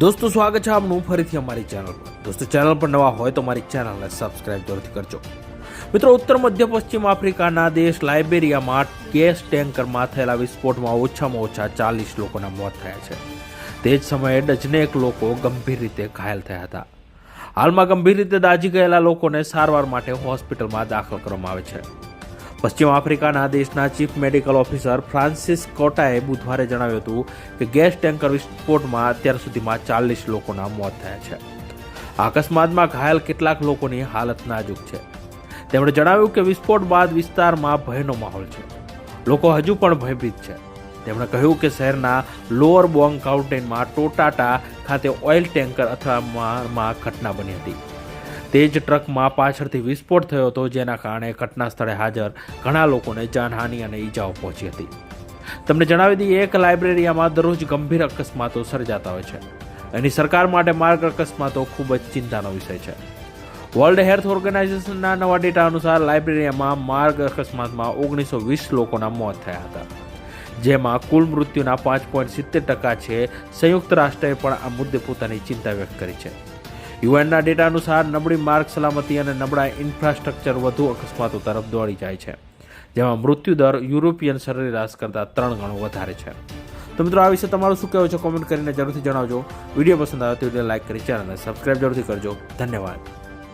દોસ્તો, સ્વાગત છે આપનું ફરીથી અમારી ચેનલ પર દોસ્તો, ચેનલ પર નવા હોય તો મારી ચેનલને સબસ્ક્રાઇબ જરૂરથી કરજો. મિત્રો, ઉત્તર, મધ્ય, પશ્ચિમ આફ્રિકાના દેશ લાઇબેરિયામાં ગેસ ટેન્કરમાં થયેલા વિસ્ફોટમાં ઓછામાં ઓછા ચાલીસ લોકોના મોત થયા છે. તે જ સમયે ડઝનેક લોકો ગંભીર રીતે ઘાયલ થયા હતા. હાલમાં ગંભીર રીતે દાઝી ગયેલા લોકોને સારવાર માટે હોસ્પિટલમાં દાખલ કરવામાં આવે છે. પશ્ચિમ આફ્રિકાના દેશના ચીફ મેડિકલ ઓફિસર ફ્રાન્સિસ કોટાએ બુધવારે જણાવ્યું હતું કે ગેસ ટેન્કર વિસ્ફોટમાં અત્યાર સુધીમાં ચાલીસ લોકોના મોત થયા છે. અકસ્માતમાં ઘાયલ કેટલાક લોકોની હાલત નાજુક છે. તેમણે જણાવ્યું કે વિસ્ફોટ બાદ વિસ્તારમાં ભયનો માહોલ છે. લોકો હજુ પણ ભયભીત છે. તેમણે કહ્યું કે શહેરના લોઅર બોંગ કાઉન્ટેનમાં ટોટાટા ખાતે ઓઇલ ટેન્કર અથડામણમાં ઘટના બની હતી. તે જ ટ્રકમાં પાછળથી વિસ્ફોટ થયો હતો, જેના કારણે ઘટના સ્થળે હાજર ઘણા લોકોને જાનહાનિ અને ઈજાઓ પહોંચી હતી. તમને જણાવી દઈએ, એક લાઇબ્રેરીમાં દરરોજ ગંભીર અકસ્માતો સર્જાતા હોય છે. એની સરકાર માટે માર્ગ અકસ્માતો ખૂબ જ ચિંતાનો વિષય છે. વર્લ્ડ હેલ્થ ઓર્ગેનાઇઝેશનના નવા ડેટા અનુસાર લાઇબ્રેરીમાં માર્ગ અકસ્માતમાં ઓગણીસો વીસ લોકોના મોત થયા હતા. જેમાં કુલ મૃત્યુના પાંચ પોઈન્ટ સિત્તેર ટકા છે. સંયુક્ત રાષ્ટ્રએ પણ આ મુદ્દે પોતાની ચિંતા વ્યક્ત કરી છે. યુએનના ડેટા અનુસાર નબળી માર્ગ સલામતી અને નબળા ઇન્ફ્રાસ્ટ્રક્ચર વધુ અકસ્માતો તરફ દોડી જાય છે, જેમાં મૃત્યુદર યુરોપિયન સરેરાશ કરતાં ત્રણ ગણો વધારે છે. તો મિત્રો, આ વિશે તમારું શું કહેવું છે? કોમેન્ટ કરીને જરૂરથી જણાવજો. વીડિયો પસંદ આવે તો વીડિયો લાઇક કરી, ચેનલને સબસ્ક્રાઈબ જરૂરથી કરજો. ધન્યવાદ.